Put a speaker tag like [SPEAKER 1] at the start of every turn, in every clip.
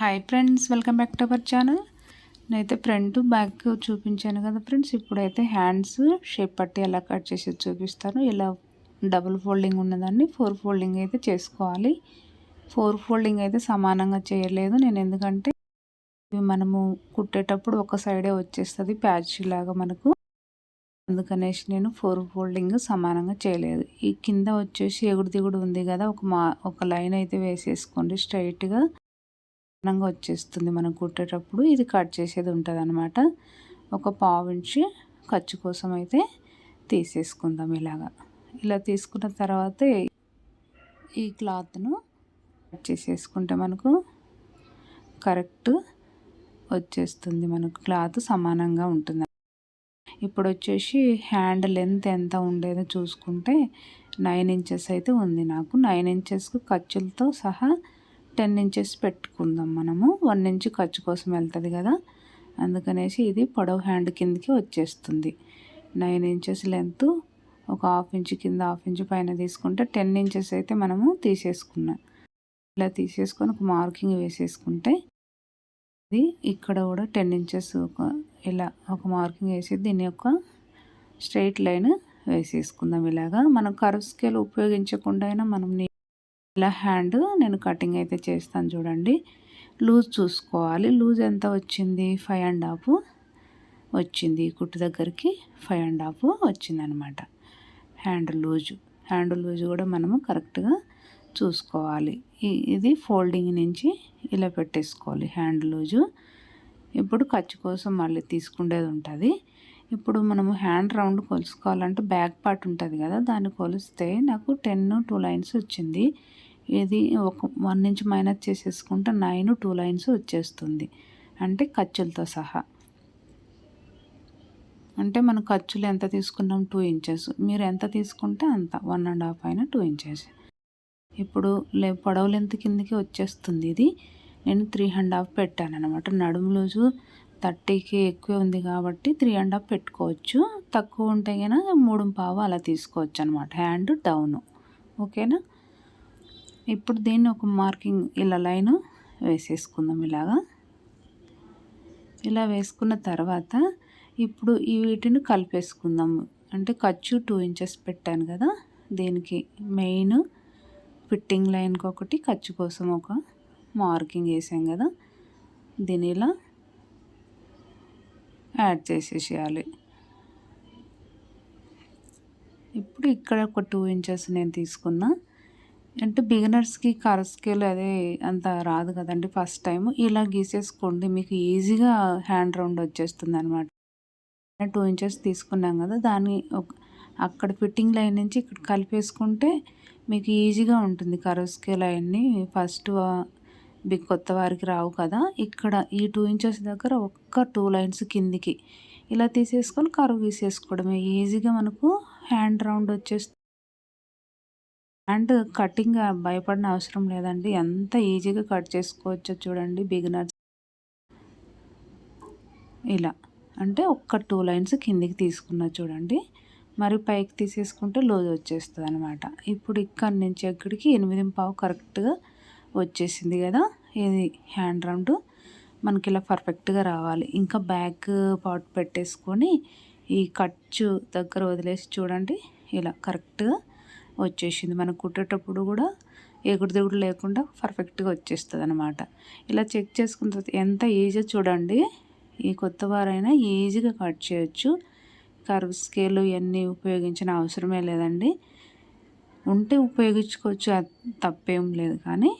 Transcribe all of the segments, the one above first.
[SPEAKER 1] Hi friends welcome back to our channel నేనైతే front back చూపించాను కదా ఫ్రెండ్స్ ఇప్పుడైతే హ్యాండ్స్ షేప్ పట్టి ఎలా కట్ చేసి చూపిస్తాను. ఇలా డబుల్ ఫోల్డింగ్ ఉన్నదాన్ని ఫోర్ ఫోల్డింగ్ అయితే చేసుకోవాలి. ఫోర్ ఫోల్డింగ్ అయితే సమానంగా చేయలేదు. నేను ఎందుకంటే ఇవి మనము కుట్టేటప్పుడు ఒక సైడే వచ్చేస్తుంది ప్యాచ్ లాగా మనకు. అందుకనేసి నేను ఫోర్ ఫోల్డింగ్ సమానంగా చేయలేదు. ఈ కింద వచ్చేసి ఎగుడు దిగుడు ఉంది కదా ఒక మా ఒక లైన్ అయితే వేసేసుకోండి స్ట్రైట్గా ఘనంగా వచ్చేస్తుంది మనం కుట్టేటప్పుడు. ఇది కట్ చేసేది ఉంటుంది అనమాట ఒక పావు ఇంచి ఖర్చు కోసం అయితే తీసేసుకుందాం ఇలాగా. ఇలా తీసుకున్న తర్వాత ఈ క్లాత్ను కట్ చేసేసుకుంటే మనకు కరెక్ట్ వచ్చేస్తుంది. మనకు క్లాత్ సమానంగా ఉంటుంది ఇప్పుడు వచ్చేసి హ్యాండ్ లెంత్ ఎంత ఉండేదో చూసుకుంటే నైన్ ఇంచెస్ అయితే ఉంది నాకు. నైన్ ఇంచెస్కు ఖర్చులతో సహా టెన్ ఇంచెస్ పెట్టుకుందాం మనము. వన్ ఇంచ్ ఖర్చు కోసం వెళ్తుంది కదా. అందుకనేసి ఇది పొడవు హ్యాండ్ కిందకి వచ్చేస్తుంది. నైన్ ఇంచెస్ లెంత్ ఒక హాఫ్ ఇంచ్ కింద హాఫ్ ఇంచ్ పైన తీసుకుంటే టెన్ ఇంచెస్ అయితే మనము తీసేసుకున్నాం. ఇలా తీసేసుకొని ఒక మార్కింగ్ వేసేసుకుంటే ఇది ఇక్కడ కూడా టెన్ ఇంచెస్ ఒక ఇలా ఒక మార్కింగ్ వేసి దీని యొక్క స్ట్రైట్ లైన్ వేసేసుకుందాం ఇలాగా. మనం కర్వ్ స్కేల్ ఉపయోగించకుండా అయినా మనం ఇలా హ్యాండ్ నేను కటింగ్ అయితే చేస్తాను చూడండి. లూజ్ చూసుకోవాలి. లూజ్ ఎంత వచ్చింది? ఫైవ్ అండ్ హాఫ్ వచ్చింది. కుట్టు దగ్గరికి ఫైవ్ అండ్ హాఫ్ వచ్చింది అనమాట హ్యాండ్ లూజు. హ్యాండ్ లూజ్ కూడా మనము కరెక్ట్గా చూసుకోవాలి. ఇది ఫోల్డింగ్ నుంచి ఇలా పెట్టేసుకోవాలి. Hand loose. ఇప్పుడు ఖర్చు కోసం మళ్ళీ తీసుకునేది ఉంటుంది. ఇప్పుడు మనము హ్యాండ్ రౌండ్ కొలుసుకోవాలంటే బ్యాక్ పార్ట్ ఉంటుంది కదా దాన్ని కొలిస్తే నాకు టెన్ టూ లైన్స్ వచ్చింది. ఇది ఒక వన్ నుంచి మైనస్ చేసేసుకుంటే నైన్ టూ లైన్స్ వచ్చేస్తుంది. అంటే ఖర్చులతో సహా. అంటే మనం ఖర్చులు ఎంత తీసుకున్నాం? టూ ఇంచెస్ మీరు ఎంత తీసుకుంటే అంత. వన్ అండ్ హాఫ్ అయినా టూ ఇంచెస్ ఇప్పుడు లే పొడవు లెంత్ కిందకి వచ్చేస్తుంది ఇది. నేను త్రీ అండ్ హాఫ్ పెట్టాను అనమాట నడుము లూజు థర్టీకి ఎక్కువ ఉంది కాబట్టి త్రీ అండ్ హాఫ్ పెట్టుకోవచ్చు. తక్కువ ఉంటే కనుక మూడు పావు అలా తీసుకోవచ్చు అనమాట హ్యాండ్ డౌను ఓకేనా? ఇప్పుడు దీన్ని ఒక మార్కింగ్ ఇలా లైన్ వేసేసుకుందాం ఇలాగా. ఇలా వేసుకున్న తర్వాత ఇప్పుడు ఈ వీటిని కలిపేసుకుందాము అంటే ఖర్చు టూ ఇంచెస్ పెట్టాను కదా దీనికి మెయిన్ ఫిట్టింగ్ లైన్కి ఒకటి ఖర్చు కోసం ఒక మార్కింగ్ వేసాం కదా దీని ఇలా యాడ్ చేసేసేయాలి. ఇప్పుడు ఇక్కడ ఒక టూ ఇంచెస్ నేను తీసుకున్నా అంటే బిగినర్స్కి కర స్కేల్ అదే అంత రాదు కదండి ఫస్ట్ టైం ఇలా గీసేసుకోండి మీకు ఈజీగా హ్యాండ్ రౌండ్ వచ్చేస్తుంది అనమాట టూ ఇంచెస్ తీసుకున్నాం కదా దాన్ని అక్కడ ఫిట్టింగ్ లైన్ నుంచి ఇక్కడ కలిపేసుకుంటే మీకు ఈజీగా ఉంటుంది కరవ్ స్కేల్ అవన్నీ ఫస్ట్ బిగ్ కొత్త వారికి రావు కదా. ఇక్కడ ఈ టూ ఇంచెస్ దగ్గర ఒక్క టూ లైన్స్ కిందికి. ఇలా తీసేసుకొని కరువు గీసేసుకోవడమే. ఈజీగా మనకు హ్యాండ్ రౌండ్ వచ్చేస్తుంది అండ్ కటింగ్ భయపడిన అవసరం లేదండి. ఎంత ఈజీగా కట్ చేసుకోవచ్చో చూడండి. బిగినర్స్ ఇలా. అంటే ఒక్క టూ లైన్స్ కిందికి తీసుకున్నా చూడండి. మరి పైకి తీసేసుకుంటే లోజ్ వచ్చేస్తుంది అనమాట ఇప్పుడు ఇక్కడి నుంచి ఎక్కడికి ఎనిమిది పావు కరెక్ట్గా వచ్చేసింది కదా. ఇది హ్యాండ్ రౌండ్. మనకి ఇలా పర్ఫెక్ట్గా రావాలి. ఇంకా బ్యాక్ పార్ట్ పెట్టేసుకొని ఈ ఖర్చు దగ్గర వదిలేసి చూడండి. ఇలా కరెక్ట్గా వచ్చేసింది. మనం కుట్టేటప్పుడు కూడా ఎగుడు దిగుడు లేకుండా పర్ఫెక్ట్గా వచ్చేస్తుంది అనమాట ఇలా చెక్ చేసుకున్న తర్వాత ఎంత ఈజీ చూడండి. ఈ కొత్త వారైనా ఈజీగా కట్ చేయొచ్చు. కర్వ్ స్కేల్ ఇవన్నీ ఉపయోగించిన అవసరమే లేదండి. ఉంటే ఉపయోగించుకోవచ్చు తప్పేం లేదు. కానీ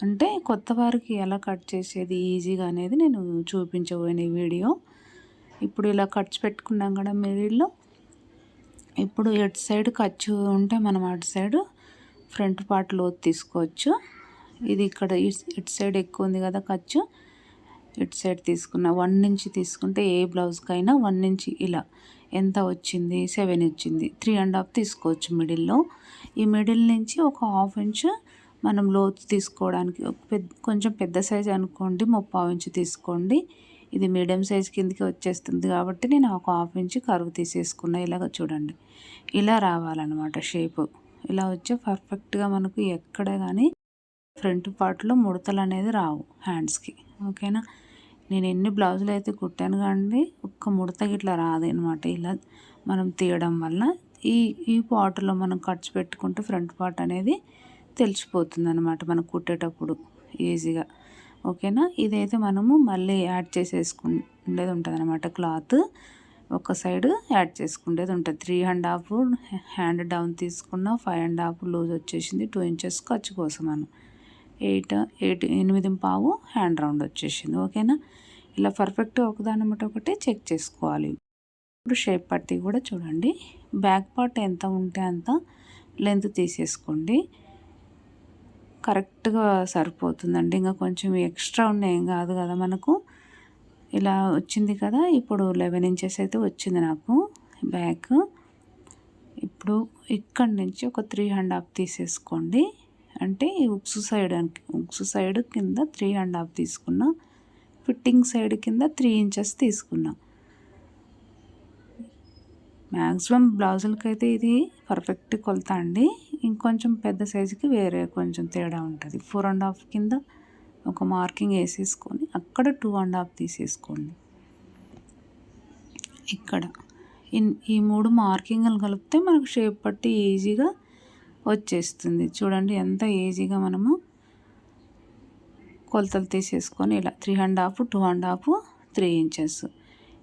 [SPEAKER 1] అంటే కొత్త వారికి ఎలా కట్ చేసేది ఈజీగా అనేది నేను చూపించబోయిన వీడియో ఇప్పుడు ఇలా ఖర్చు పెట్టుకున్నాం కదా మీరు ఇప్పుడు ఎటు సైడ్ ఖర్చు ఉంటే మనం అటు సైడ్ ఫ్రంట్ పార్ట్ లోతు తీసుకోవచ్చు. ఇది ఇక్కడ ఇటు సైడ్ ఎక్కువ ఉంది కదా ఖర్చు. ఇటు సైడ్ తీసుకున్న వన్ నుంచి తీసుకుంటే ఏ బ్లౌజ్కైనా వన్ నుంచి ఇలా ఎంత వచ్చింది? సెవెన్ వచ్చింది. త్రీ అండ్ హాఫ్ తీసుకోవచ్చు మిడిల్లో ఈ మిడిల్ నుంచి ఒక హాఫ్ ఇంచ్ మనం లోతు తీసుకోవడానికి పెద్ద కొంచెం పెద్ద సైజ్ అనుకోండి ముప్పావు ఇంచు తీసుకోండి. ఇది మీడియం సైజ్ కిందకి వచ్చేస్తుంది కాబట్టి నేను ఒక హాఫ్ ఇంచ్ కరువు తీసేసుకున్నా. ఇలాగ చూడండి. ఇలా రావాలన్నమాట షేపు. ఇలా వచ్చే పర్ఫెక్ట్గా మనకు ఎక్కడ కానీ ఫ్రంట్ పార్ట్లో ముడతలు అనేది రావు హ్యాండ్స్కి. ఓకేనా? నేను ఎన్ని బ్లౌజులు అయితే కుట్టాను కానీ ఒక్క ముడత ఇట్లా రాదు అనమాట ఇలా మనం తీయడం వల్ల ఈ ఈ పార్ట్లో మనం ఖర్చు పెట్టుకుంటే ఫ్రంట్ పార్ట్ అనేది తెలిసిపోతుంది అనమాట మనం కుట్టేటప్పుడు ఈజీగా. ఓకేనా? ఇదైతే మనము మళ్ళీ యాడ్ చేసేసుకుండేది ఉంటుంది అనమాట క్లాత్. ఒక సైడ్ యాడ్ చేసుకుండేది ఉంటుంది. Three and half hand down తీసుకున్న ఫైవ్ అండ్ హాఫ్ లూజ్ వచ్చేసింది. టూ ఇంచెస్ ఖర్చు కోసం మనం ఎయిట్ ఎయిట్ ఎనిమిది పావు హ్యాండ్ రౌండ్ వచ్చేసింది. ఓకేనా? ఇలా పర్ఫెక్ట్గా ఒకదాని ఒకటి ఒకటి చెక్ చేసుకోవాలి. ఇప్పుడు షేప్ పట్టి కూడా చూడండి. బ్యాక్ పార్ట్ ఎంత ఉంటే అంత లెంత్ తీసేసుకోండి. కరెక్ట్గా సరిపోతుందండి. ఇంకా కొంచెం ఎక్స్ట్రా ఉన్నాయి. ఏం కాదు కదా మనకు. ఇలా వచ్చింది కదా. ఇప్పుడు లెవెన్ ఇంచెస్ అయితే వచ్చింది నాకు బ్యాక్. ఇప్పుడు ఇక్కడి నుంచి ఒక త్రీ అండ్ హాఫ్ తీసేసుకోండి. అంటే ఈ ఉక్సు సైడ్ ఉక్సు సైడ్ కింద త్రీ అండ్ హాఫ్ తీసుకున్నా ఫిట్టింగ్ సైడ్ కింద త్రీ ఇంచెస్ తీసుకున్నా. మ్యాక్సిమం బ్లౌజులకి అయితే ఇది పర్ఫెక్ట్ కొలత అండి. ఇంకొంచెం పెద్ద సైజుకి వేరే కొంచెం తేడా ఉంటుంది. ఫోర్ అండ్ హాఫ్ కింద ఒక మార్కింగ్ వేసేసుకొని అక్కడ టూ అండ్ హాఫ్ తీసేసుకోండి. ఇక్కడ ఈ మూడు మార్కింగ్లు కలిపితే మనకు షేప్ పట్టి ఈజీగా వచ్చేస్తుంది. చూడండి ఎంత ఈజీగా మనము కొలతలు తీసేసుకొని ఇలా three and half two and half three inches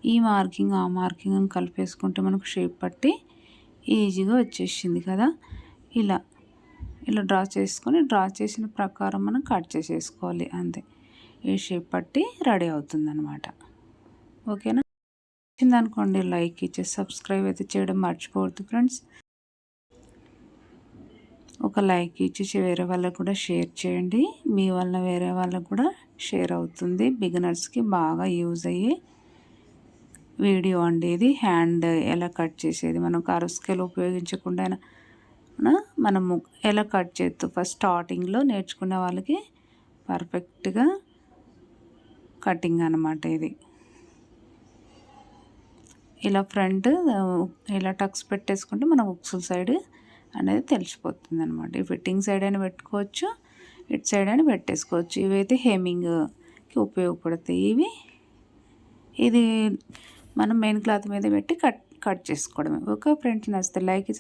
[SPEAKER 1] ఈ మార్కింగ్ ఆ మార్కింగ్ కలిపేసుకుంటే మనకు షేప్ పట్టి ఈజీగా వచ్చేసింది కదా. ఇలా ఇలా డ్రా చేసుకొని డ్రా చేసిన ప్రకారం మనం కట్ చేసేసుకోవాలి అంతే. ఈ షేప్ పట్టి రెడీ అవుతుందన్నమాట. ఓకేనా? అనుకోండి లైక్ ఇచ్చి సబ్స్క్రైబ్ అయితే చేయడం మర్చిపోవద్దు ఫ్రెండ్స్. ఒక లైక్ ఇచ్చి వేరే వాళ్ళకు కూడా షేర్ చేయండి. మీ వల్ల వేరే వాళ్ళకు కూడా షేర్ అవుతుంది. బిగినర్స్కి బాగా యూజ్ అయ్యే వీడియో అండి ఇది. హ్యాండ్ ఎలా కట్ చేసేది? మనం కరు స్కేల్ ఉపయోగించకుండా మనము ఎలా కట్ చేస్తూ ఫస్ట్ స్టార్టింగ్లో నేర్చుకునే వాళ్ళకి పర్ఫెక్ట్గా కటింగ్ అనమాట ఇది. ఇలా ఫ్రంట్ ఇలా టక్స్ పెట్టేసుకుంటే మన ఉక్సుల సైడ్ అనేది తెలిసిపోతుంది అనమాట ఈ ఫిట్టింగ్ సైడ్ అయినా పెట్టుకోవచ్చు ఇటు సైడ్ అయినా పెట్టేసుకోవచ్చు. ఇవైతే హెమింగ్కి ఉపయోగపడతాయి. ఇవి ఇది మనం మెయిన్ క్లాత్ మీద పెట్టి కట్ కట్ చేసుకోవడమే. ఒక ఫ్రెండ్స్ నచ్చితే లైక్ ఇస్తే